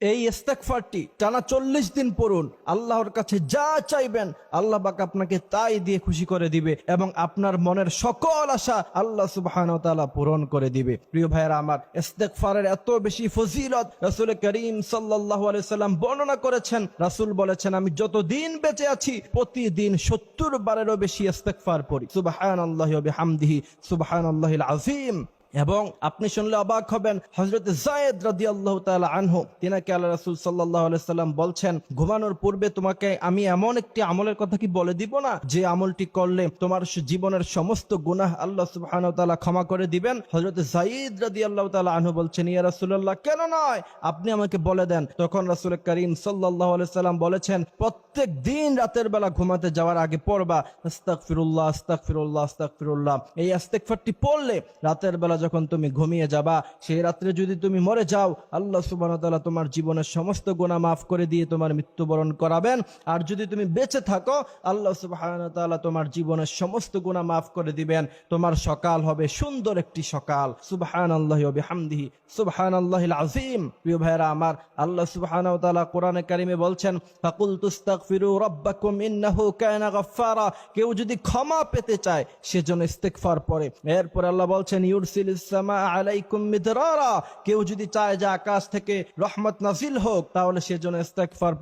এই ইস্তেকফারটি টানা চল্লিশ দিন পড়ুন, আল্লাহর কাছে যা চাইবেন আল্লাহ বাক আপনাকে তাই দিয়ে খুশি করে দিবে এবং আপনার মনের সকল আশা আল্লাহ সুবহান তাআলা পূরণ করে দিবে। প্রিয় ভাইয়েরা আমার ইস্তেকফারের এত বেশি ফজিলত রাসূল করিম সাল্লাল্লাহু আলাইহি সাল্লাম বর্ণনা করেছেন। রাসূল বলেছেন, আমি যতদিন বেঁচে আছি, প্রতিদিন সত্তর বারেরও বেশি ইস্তেকফার পড়ি। সুবহানাল্লাহি হামদিহি বিহামদিহি আল্লাহ আযীম। এবং আপনি শুনলে অবাক হবেন হজরত জায়েদ রাদি আল্লাহ তালা আনহু, তিনাকে আল্লাহ রাসুল সাল্লাহ সাল্লাম বলছেন, ঘুমানোর পূর্বে তোমাকে আমি এমন একটি আমলের কথা কি বলে দিব না, যে আমলটি করলে তোমার জীবনের সমস্ত গুনাহ আল্লাহ সুবহান তালা ক্ষমা করে দিবেন? হজরত জাইদ রাদি আল্লাহ তালা আনহু বলছেন, ইয়া রাসুল্লাহ কেন নয়? আপনি আমাকে বলে দেন। তখন রাসুল করিম সাল্লাহ সাল্লাম বলেছেন, প্রত্যেক দিন রাতের বেলা ঘুমাতে যাওয়ার আগে পড়বা আস্তাক ফিরুল্লাহ আস্তাক ফিরুল্লাহ আস্তাক ফিরুল্লাহ এই আস্তেকফারটি পড়লে রাতের বেলা যখন তুমি ঘুমিয়ে যাবা সেই রাত্রে যদি তুমি মরে যাও, আল্লাহ সুবাহ তোমার জীবনের সমস্ত গোনা মাফ করে দিয়ে তোমার মৃত্যুবরণ করাবেন। আর যদি তুমি বেঁচে থাকো, আল্লাহ সুবাহ তোমার জীবনের সমস্ত গুণা মাফ করে দিবেন। তোমার সকাল হবে সুন্দর একটি সকাল। সুবহান আল্লাহ হামদিহি সুবহান আল্লাহ আজিম প্রিয় ভাইরা আমার, আল্লাহ সুবহান কোরআনে কারিমে বলছেন ফাকুল তুস্তাগফিরু রাব্বাকুম ইন্নাহু কানা গাফফারা। কেউ যদি ক্ষমা পেতে চায় সেজন্য ইস্তেগফার পড়ে এরপর আল্লাহ বলছেন মিদরারা কেউ যদি চায় যে আকাশ থেকে রহমত হোক, তাহলে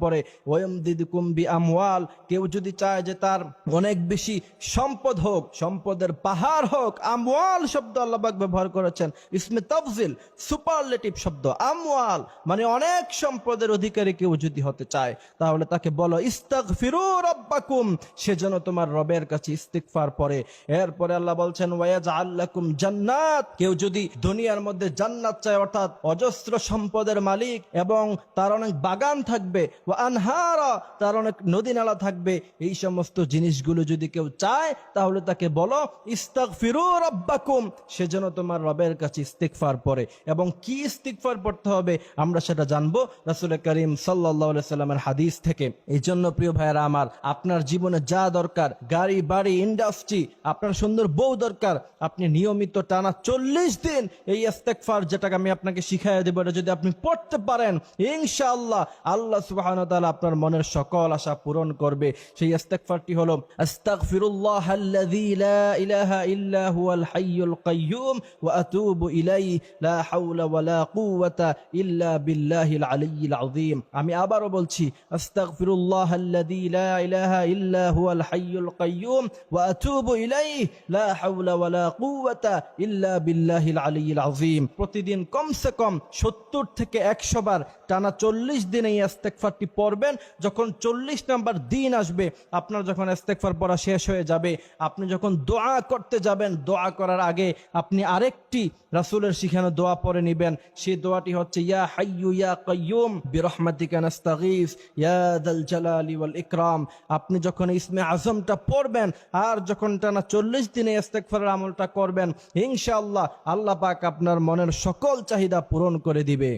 পড়ে। ওয়ামদিদুকুম বি আমওয়াল কেউ যদি চায় যে তার অনেক বেশি সম্পদ হোক, সম্পদের পাহাড় হোক, আমওয়াল শব্দ আল্লাহ পাক ব্যবহার করেছেন। ইসমে তফজিল, সুপারলেটিভ শব্দ, আমওয়াল মানে অনেক সম্পদের অধিকারী কেউ যদি হতে চায়, তাহলে তাকে বলো, ইস্তাগফিরু রব্বাকুম। সেজন্য তোমার রবের কাছে ইস্তিগফার পরে এরপরে আল্লাহ বলছেন ওয়ায়াজআল লাকুম জান্নাত। কেউ যদি দুনিয়ার মধ্যে জান্নাত চায়, অর্থাৎ অজস্র সম্পদের মালিক এবং তার অনেক বাগান থাকবে আনহারা, তার অনেক নদী নালা থাকবে, এই সমস্ত জিনিসগুলো যদি কেউ চায়, তাহলে তাকে বলো, ইস্তাগফিরু রব্বাকুম সেজন্য তোমার রবের কাছে ইস্তিগফার পরে এবং কি ইস্তিগফার পড়তে হবে, আমরা সেটা জানব রাসূল করিম আলাইহি সাল্লামের হাদিস থেকে। এই জন্য প্রিয় ভাইয়েরা আমার, আপনার জীবনে যা দরকার, গাড়ি, বাড়ি ইন্ডাস্ট্রি আপনার সুন্দর বউ দরকার, আপনি নিয়মিত টানা চল্লিশ দিন এই ইস্তেকফার যেটাকে আমি আপনাকে শিখাই দেবো, এটা যদি আপনি পড়তে পারেন, ইনশাআল্লাহ আল্লাহ সুবহান তাআলা আপনার মনের সকল আশা পূরণ করবে। সেই ইস্তেকফারটি হলো আমি বলছি, আস্তাগফিরুল্লাহ আল্লাযী লা ইল্লা বিল্লাহিল আলিয়্যিল আযীম। প্রতিদিন কমসে কম 70 থেকে 100 বার টানা 40 দিন এই ইস্তেগফারটি পড়বেন। যখন 40 নাম্বার দিন আসবে, আপনার যখন ইস্তেগফার পড়া শেষ হয়ে যাবে, আপনি যখন দোয়া করতে যাবেন, দোয়া করার আগে আপনি আরেকটি রাসূলের শিখানো দোয়া পরে নেবেন। সেই দোয়াটি হচ্ছে, ইয়া হাইয়ু ইয়া কাইয়ুম বিরহমাতিকা নাস্তাগীস, ইয়া দাল জালালি ওয়াল ইকরাম। আপনি যখন ইসমে আজমটা পড়বেন, আর যখন টানা চল্লিশ দিনে ইস্তেগফারের আমলটা করবেন, ইনশাআল্লাহ আল্লাহ পাক আপনার মনের সকল চাহিদা পূরণ করে দিবে।